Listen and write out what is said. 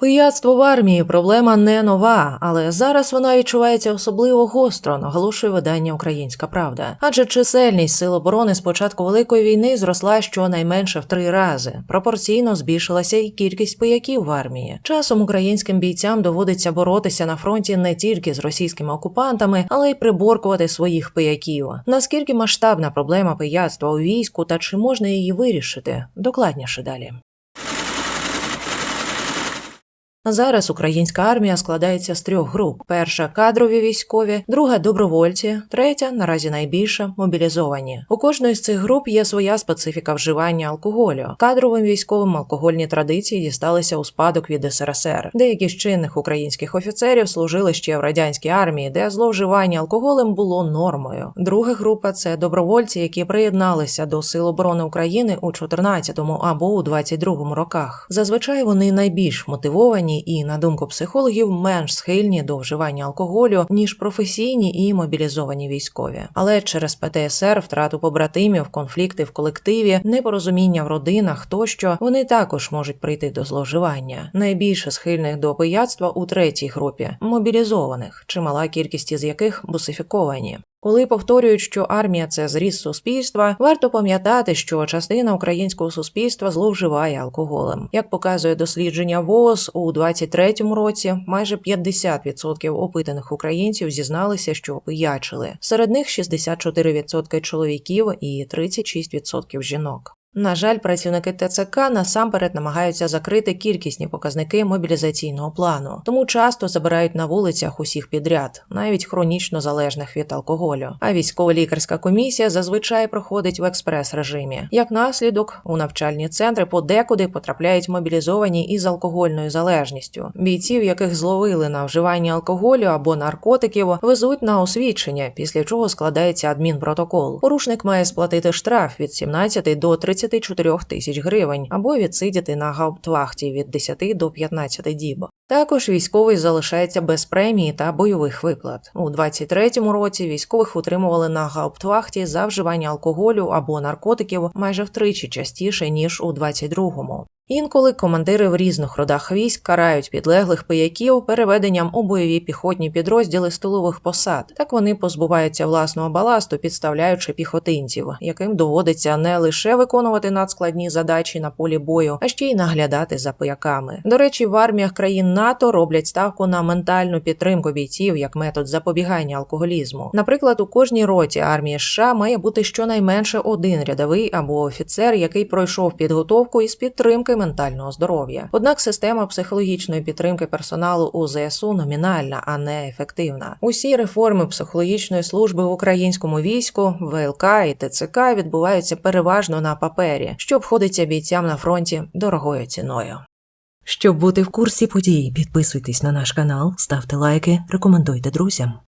Пияцтво в армії проблема не нова, але зараз вона відчувається особливо гостро, наголошує видання Українська Правда. Адже чисельність сил оборони з початку великої війни зросла щонайменше в три рази. Пропорційно збільшилася і кількість пияків в армії. Часом українським бійцям доводиться боротися на фронті не тільки з російськими окупантами, але й приборкувати своїх пияків. Наскільки масштабна проблема пияцтва у війську та чи можна її вирішити? Докладніше далі. Зараз українська армія складається з трьох груп: перша кадрові військові, друга добровольці, третя наразі найбільша мобілізовані. У кожної з цих груп є своя специфіка вживання алкоголю. Кадровим військовим алкогольні традиції дісталися у спадок від СРСР. Деякі з чинних українських офіцерів служили ще в радянській армії, де зловживання алкоголем було нормою. Друга група це добровольці, які приєдналися до Сил оборони України у 14-му або у 22-му роках. Зазвичай вони найбільш мотивовані і, на думку психологів, менш схильні до вживання алкоголю ніж професійні і мобілізовані військові. Але через ПТСР, втрату побратимів, конфлікти в колективі, непорозуміння в родинах тощо вони також можуть прийти до зловживання. Найбільше схильних до пияцтва у третій групі мобілізованих, чимала кількість із яких бусифіковані. Коли повторюють, що армія це зріст суспільства, варто пам'ятати, що частина українського суспільства зловживає алкоголем. Як показує дослідження ВООЗ, у 23-му році майже 50% опитаних українців зізналися, що пиячили. Серед них 64% чоловіків і 36% жінок. На жаль, працівники ТЦК насамперед намагаються закрити кількісні показники мобілізаційного плану, тому часто забирають на вулицях усіх підряд, навіть хронічно залежних від алкоголю. А військово-лікарська комісія зазвичай проходить в експрес-режимі. Як наслідок, у навчальні центри подекуди потрапляють мобілізовані із алкогольною залежністю. Бійців, яких зловили на вживанні алкоголю або наркотиків, везуть на освідчення, після чого складається адмінпротокол. Порушник має сплатити штраф від 17 до 30 34 тисяч гривень або відсидіти на гауптвахті від 10 до 15 діб. Також військовий залишається без премії та бойових виплат. У 23-му році військових утримували на гауптвахті за вживання алкоголю або наркотиків майже втричі частіше ніж у 22-му. Інколи командири в різних родах військ карають підлеглих пияків переведенням у бойові піхотні підрозділи столових посад. Так вони позбуваються власного баласту, підставляючи піхотинців, яким доводиться не лише виконувати надскладні задачі на полі бою, а ще й наглядати за пияками. До речі, в арміях країн НАТО роблять ставку на ментальну підтримку бійців як метод запобігання алкоголізму. Наприклад, у кожній роті армії США має бути щонайменше один рядовий або офіцер, який пройшов підготовку із підтримки ментального здоров'я. Однак система психологічної підтримки персоналу у ЗСУ номінальна, а не ефективна. Усі реформи психологічної служби в українському війську, ВЛК і ТЦК відбуваються переважно на папері, що обходиться бійцям на фронті дорогою ціною. Щоб бути в курсі подій, підписуйтесь на наш канал, ставте лайки, рекомендуйте друзям.